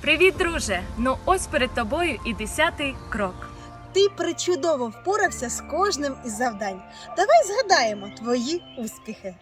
Привіт, друже! Ну ось перед тобою і десятий крок. Ти причудово впорався з кожним із завдань. Давай згадаємо твої успіхи.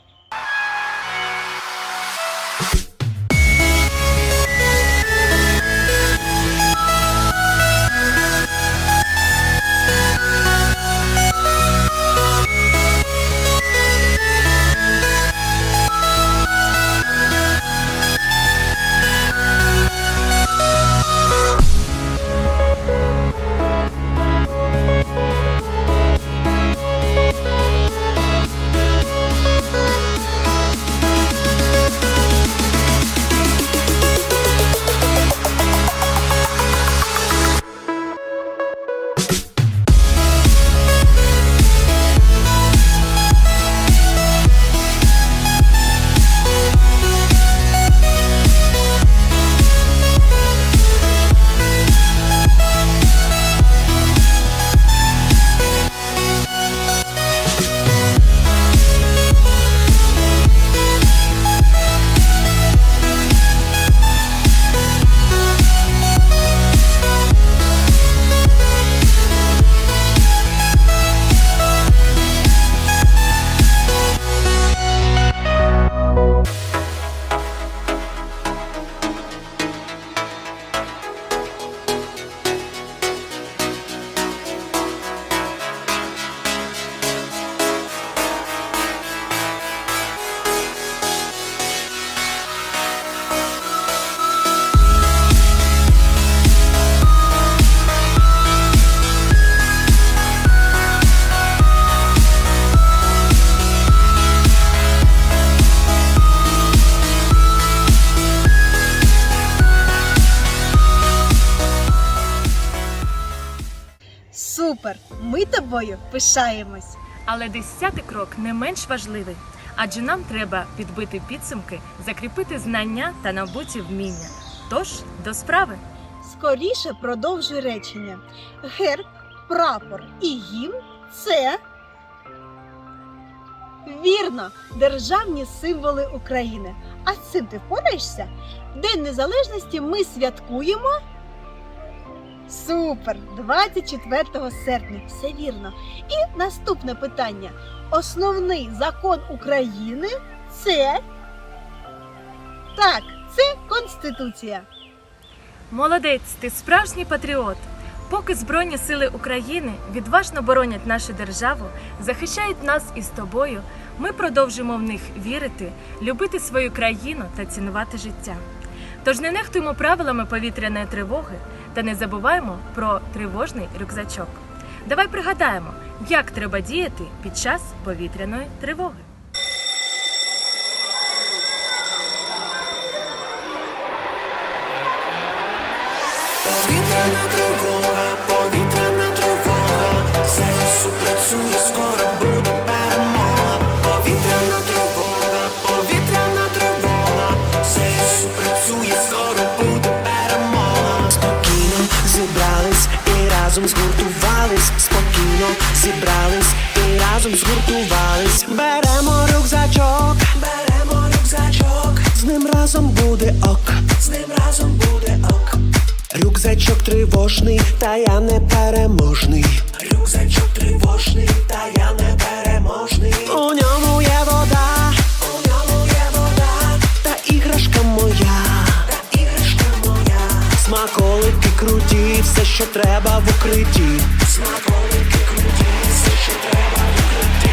Супер! Ми тобою пишаємось. Але десятий крок не менш важливий, адже нам треба підбити підсумки, закріпити знання та набуті вміння. Тож до справи. Скоріше продовжуй речення. Герб, прапор і гімн це. Вірно, державні символи України. А з цим ти впораєшся? День Незалежності ми святкуємо. Супер! 24 серпня. Все вірно. І наступне питання. Основний закон України це. Так, це Конституція. Молодець, ти справжній патріот. Поки Збройні сили України відважно боронять нашу державу, захищають нас із тобою, ми продовжимо в них вірити, любити свою країну та цінувати життя. Тож не нехтуємо правилами повітряної тривоги та не забуваємо про тривожний рюкзачок. Давай пригадаємо, як треба діяти під час повітряної тривоги. Повітряна тривога, повітряна тривога, ЗСУ працює, разом згуртувались. Спокійно зібрались і разом згуртувались. Беремо рюкзачок, беремо рюкзачок, з ним разом буде ок, з ним разом буде ок. Рюкзачок тривожний, та я не переможний. Рюкзачок тривожний, та що треба в укритті. Смаколики круті, все, що треба в укритті.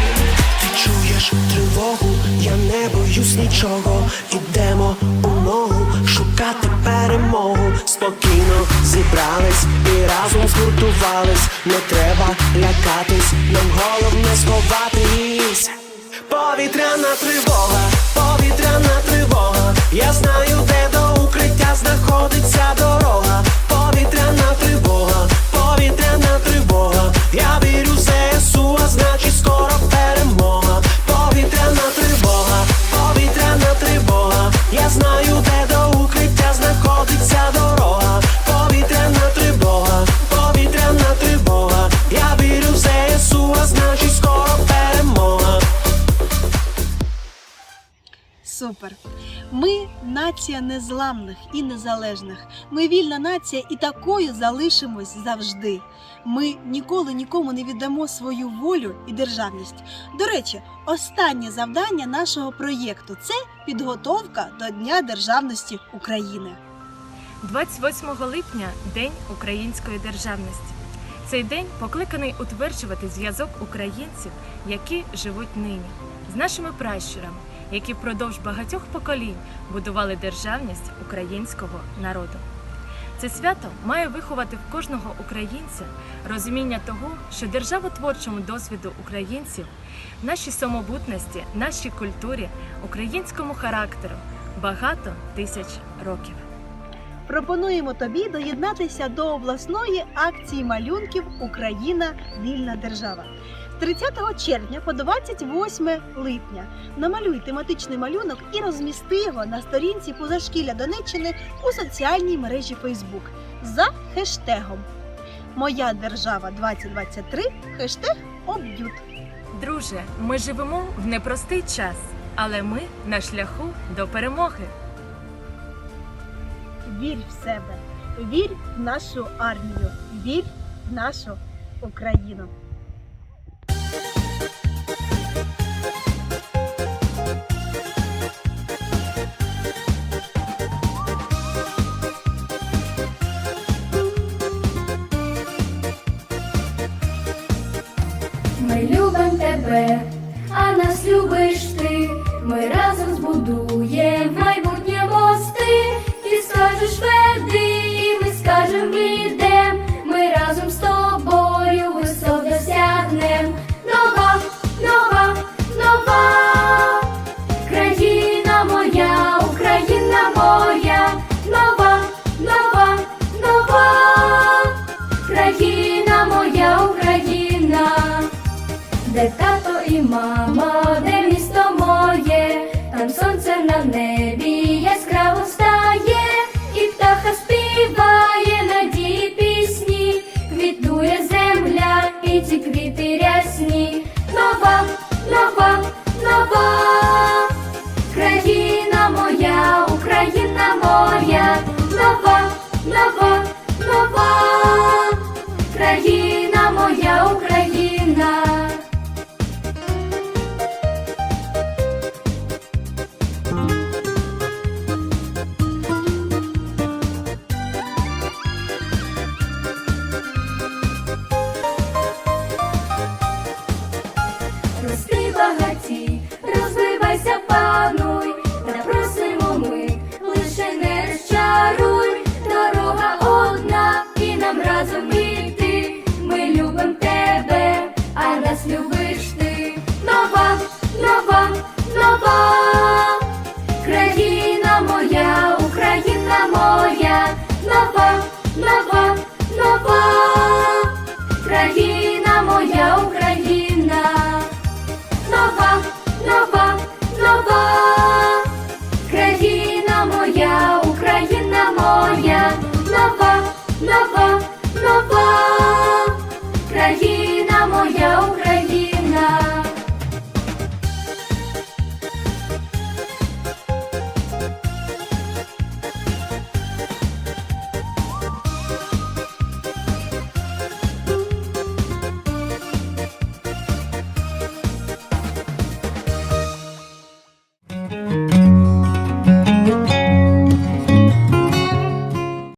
Ти чуєш тривогу, я не боюсь нічого. Ідемо у ногу шукати перемогу. Спокійно зібрались і разом згуртувались. Не треба лякатись, нам головне сховатись. Повітряна тривога, ця дорога, повітряна тривога, повітряна тривога, я вірю в ЗСУ, а значить скоро перемога. Супер. Ми нація незламних і незалежних. Ми вільна нація і такою залишимось завжди. Ми ніколи нікому не віддамо свою волю і державність. До речі, останнє завдання нашого проєкту це підготовка до Дня державності України. 28 липня День української державності. Цей день покликаний утверджувати зв'язок українців, які живуть нині, з нашими пращурами, які впродовж багатьох поколінь будували державність українського народу. Це свято має виховати в кожного українця розуміння того, що державотворчому досвіду українців, нашій самобутності, нашій культурі, українському характеру багато тисяч років. Пропонуємо тобі доєднатися до обласної акції малюнків Україна вільна держава. 30 червня по 28 липня намалюй тематичний малюнок і розмісти його на сторінці позашкілля Донеччини у соціальній мережі Facebook за хештегом Моя держава 2023 хештег об'ют. Друже, ми живемо в непростий час, але ми на шляху до перемоги. Вірь в себе, вірь в нашу армію, вірь в нашу Україну. Ми любим тебе, Christmas Давай.